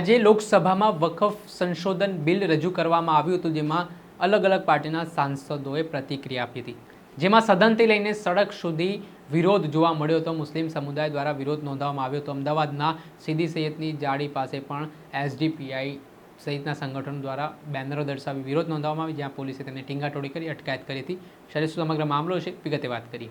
આજે લોકસભામાં વકફ સંશોધન બિલ રજૂ કરવામાં આવ્યું હતું, જેમાં અલગ અલગ પાર્ટીના સાંસદોએ પ્રતિક્રિયા આપી હતી. જેમાં સદનથી લઈને સડક સુધી વિરોધ જોવા મળ્યો હતો. મુસ્લિમ સમુદાય દ્વારા વિરોધ નોંધાવવામાં આવ્યો હતો. અમદાવાદના સીદી સૈયદની જાળી પાસે પણ એસડીપીઆઈ સહિતના સંગઠનો દ્વારા બેનરો દર્શાવી વિરોધ નોંધાવવામાં આવી જ્યાં પોલીસે તેને ટીંગાટોળી કરી અટકાયત કરી હતી. શરીર સમગ્ર મામલો છે વિગતે વાત કરી.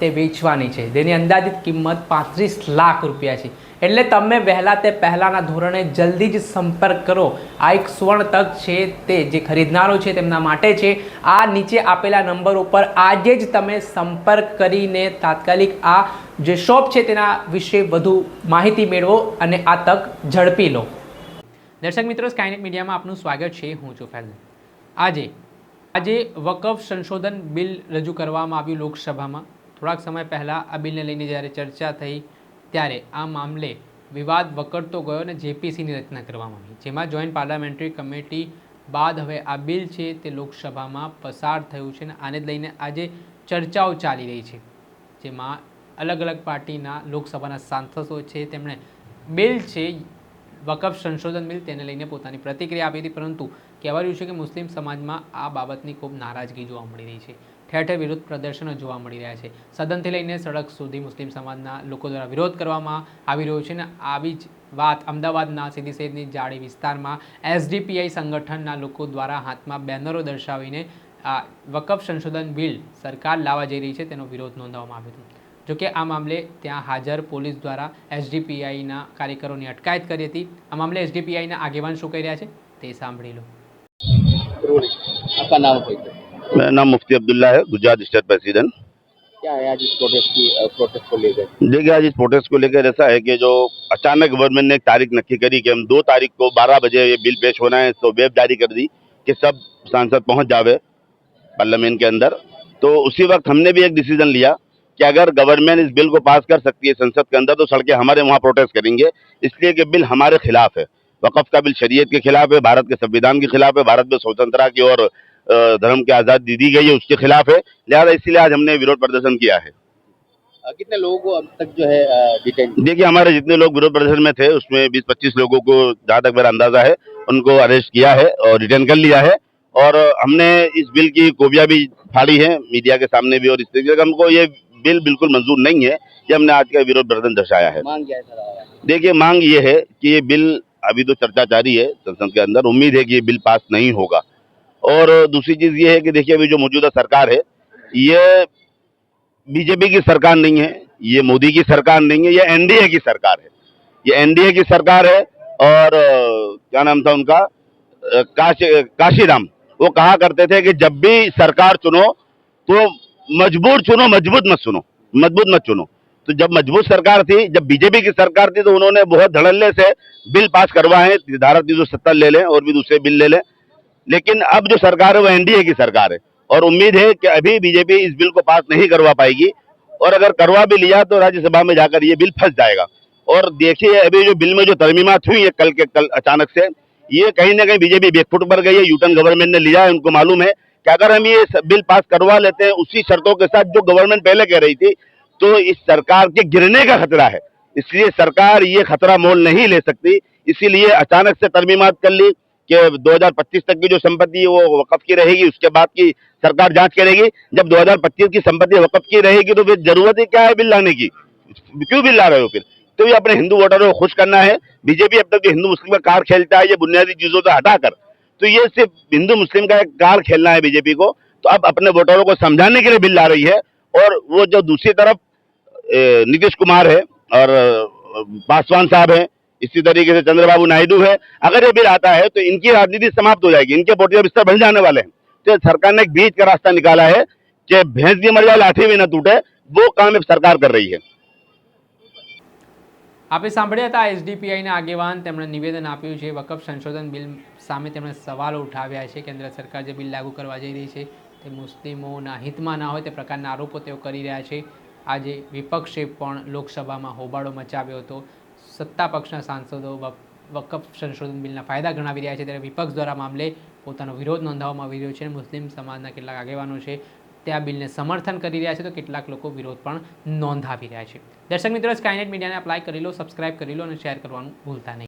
તે વેચવાની છે. જેની અંદાજિત કિંમત પાંત્રીસ લાખ રૂપિયા છે. એટલે તમે વહેલા તે પહેલાંના ધોરણે જલ્દી જ સંપર્ક કરો. આ એક સુવર્ણ તક છે તે જે ખરીદનારો છે તેમના માટે છે. આ નીચે આપેલા નંબર ઉપર આજે જ તમે સંપર્ક કરીને તાત્કાલિક આ જે શોપ છે તેના વિશે વધુ માહિતી મેળવો અને આ તક ઝડપી લો. દર્શક મિત્રો સ્કાયનેટ મીડિયામાં આપનું સ્વાગત છે. હું છું ફેલ આજે આજે વકફ સંશોધન બિલ રજૂ કરવામાં આવ્યું લોકસભામાં. થોડાક સમય પહેલાં આ બિલને લઈને જ્યારે ચર્ચા થઈ, ત્યારે આ મામલે વિવાદ વકરતો ગયો અને જેપીસીની રચના કરવામાં આવી. જેમાં જોઈન્ટ પાર્લામેન્ટરી કમિટી બાદ હવે આ બિલ છે તે લોકસભામાં પસાર થયું છે અને આને લઈને આજે ચર્ચાઓ ચાલી રહી છે. જેમાં અલગ અલગ પાર્ટીના લોકસભાના સાંસદો છે, તેમણે બિલ છે, વકફ સંશોધન બિલ તેને લઈને પોતાની પ્રતિક્રિયા આપી હતી, પરંતુ કહેવાયું છે કે મુસ્લિમ સમાજમાં આ બાબતની ખૂબ નારાજગી જોવા મળી રહી છે. ઠેર ઠેર વિરોધ પ્રદર્શનો જોવા મળી રહ્યા છે. સદનથી લઈને સડક સુધી મુસ્લિમ સમાજના લોકો દ્વારા વિરોધ કરવામાં આવી રહ્યો છે અને આવી જ વાત અમદાવાદના સીધી સૈદની જાળી વિસ્તારમાં એસડીપીઆઈ સંગઠનના લોકો દ્વારા હાથમાં બેનરો દર્શાવીને આ વકફ સંશોધન બિલ સરકાર લાવવા જઈ રહી છે તેનો વિરોધ નોંધવામાં આવ્યો હતો. જોકે આ મામલે ત્યાં હાજર પોલીસ દ્વારા એસડીપીઆઈના કાર્યકરોની અટકાયત કરી હતી. આ મામલે એસડીપીઆઈના આગેવાન શું કહી રહ્યા છે તે સાંભળી લો. આપણા નામ હોય मेरा नाम मुफ्ती अब्दुल्ला है गुजरात स्टेट प्रेसिडेंट। क्या है आज इस प्रोटेस्ट की प्रोटेस्ट को लेकर? देखिए आज इस प्रोटेस्ट को लेकर ऐसा है कि जो अचानक गवर्नमेंट ने एक तारीख नक्की करी कि हम दो तारीख को बारह बजे ये बिल पेश होना है तो वेब जारी कर दी कि सब सांसद पहुँच जावे पार्लियामेंट के अंदर। तो उसी वक्त हमने भी एक डिसीज़न लिया कि अगर गवर्नमेंट इस बिल को पास कर सकती है संसद के अंदर तो सड़कें हमारे वहाँ प्रोटेस्ट करेंगे। इसलिए कि बिल हमारे खिलाफ है। वक़फ़ का बिल शरीयत के खिलाफ है भारत के संविधान के खिलाफ है भारत में स्वतंत्रता की और धर्म की आज़ादी दी गई है उसके खिलाफ है। लिहाजा इसीलिए आज हमने विरोध प्रदर्शन किया है। कितने लोगों को अब तक जो है डिटेन देखिए हमारे जितने लोग विरोध प्रदर्शन में थे उसमें 20-25 लोगों को जहाँ तक मेरा अंदाज़ा है उनको अरेस्ट किया है और रिटर्न कर लिया है। और हमने इस बिल की कॉपियाँ भी फाड़ी है मीडिया के सामने भी और इस तरीके से। हमको ये बिल बिल्कुल मंजूर नहीं है ये हमने आज का विरोध प्रदर्शन दर्शाया है। मांग क्या है देखिए मांग ये है कि ये बिल अभी तो चर्चा जारी है, संसद के अंदर। उम्मीद है कि ये बिल पास नहीं होगा। और दूसरी चीज़ ये है कि देखिए, अभी जो मौजूदा सरकार है, ये बीजेपी की सरकार नहीं है, ये मोदी की सरकार नहीं है, ये एनडीए की सरकार है। ये एनडीए की सरकार है और, क्या नाम था उनका, काशी, काशीराम, वो कहा करते थे कि जब भी सरकार चुनो तो मजबूर चुनो, मज़बूत मत सुनो मज़बूत मत चुनो। तो जब मज़बूत सरकार थी, जब बीजेपी की सरकार थी तो उन्होंने बहुत धड़ल्ले से बिल पास करवाए धारा तीन सत्तर ले लें और भी दूसरे बिल ले लें। लेकिन अब जो सरकार है, वो एनडीए की सरकार है। और उम्मीद है कि अभी बीजेपी इस बिल को पास नहीं करवा पाएगी। और अगर करवा भी लिया तो राज्यसभा में जाकर ये बिल फंस जाएगा। और देखिए, अभी जो बिल में जो तरमीमात हुई है कल के कल अचानक से, ये कहीं ना कहीं बीजेपी बैकफुट पर गई है। यूटर्न गवर्नमेंट ने लिया है, उनको मालूम है कि अगर हम ये बिल पास करवा लेते हैं, उसी शर्तों के साथ जो गवर्नमेंट पहले कह रही थी तो इस सरकार के गिरने का खतरा है। इसलिए सरकार ये खतरा मोल नहीं ले सकती। इसीलिए अचानक से तरमीमात कर ली कि 2025 तक की जो संपत्ति है, वो वकफ की रहेगी, उसके बाद की सरकार जाँच करेगी। जब 2025 की संपत्ति वकफ की रहेगी तो फिर ज़रूरत ही क्या है बिल लाने की? क्यों बिल ला रहे हो फिर? तो ये अपने हिंदू वोटरों को खुश करना है। बीजेपी अब तक जो हिंदू मुस्लिम का कार खेलता है, ये बुनियादी चीज़ों से हटाकर। तो ये सिर्फ़ हिंदू मुस्लिम का एक कार खेलना है बीजेपी को। तो अब अपने वोटरों को समझाने के लिए बिल ला रही है। और वो जो दूसरी तरफ़ नीतीश कुमार है और अ, पासवान साहब हैं इसी तरीके से चंद्रबाबू नायडू है अगर ये बिल आता है तो इनकी राजनीति समाप्त हो जाएगी इनके वोटिंग बिस्तर बन जाने वाले हैं तो सरकार ने एक बीच का रास्ता निकाला है कि भैंस भी मर जाए लाठी भी न टूटे वो काम अब सरकार कर रही है આપણે સાંભળ્યા હતા એસડીપીઆઈના આગેવાન તેમણે નિવેદન આપ્યું છે વકફ સંશોધન બિલ સામે તેમણે સવાલો ઉઠાવ્યા છે કેન્દ્ર સરકાર જે બિલ લાગુ કરવા જઈ રહી છે તે મુસ્લિમોના હિતમાં ના હોય તે પ્રકારના આરોપો તેઓ કરી રહ્યા છે આજે વિપક્ષે પણ લોકસભામાં હોબાળો મચાવ્યો હતો. સત્તા પક્ષના સાંસદો વકફ સંશોધન બિલના ફાયદા ગણાવી રહ્યા છે. ત્યારે વિપક્ષ દ્વારા મામલે પોતાનો વિરોધ નોંધાવવામાં આવી રહ્યો છે મુસ્લિમ સમાજના કેટલાક આગેવાનો છે તે આ બિલને સમર્થન કરી રહ્યા છે. તો કેટલાક લોકો વિરોધ પણ નોંધાવી રહ્યા છે. દર્શક મિત્રો, સ્કાયનેટ મીડિયાને અપ્લાય કરી લો સબસ્ક્રાઇબ કરી લો અને શેર કરવાનું ભૂલતા નહીં.